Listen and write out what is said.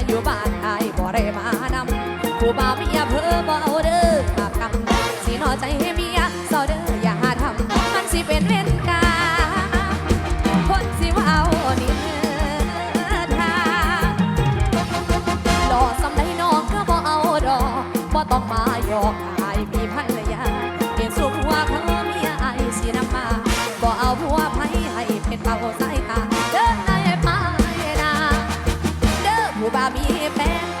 ยอยู่บ้านอายบ่ได้มานำผู้บ่าวเมียเพ้อบ่เอาเด้อหากกำสินอใจให้เมียเศร้าเด้ออย่าหาทำมันสิเป็นเวรกรรมคนสิว่าเอานี่ทางหล่อสำได้น้องก็บ่เอาดอกบ่ต้องมาหยอกอายมีภรรยาเห็นสุขว่าเขาเมียอายสินำมาบ่เอาผัวไผให้เป็นเป่าส ผู้บ่ามีแฟน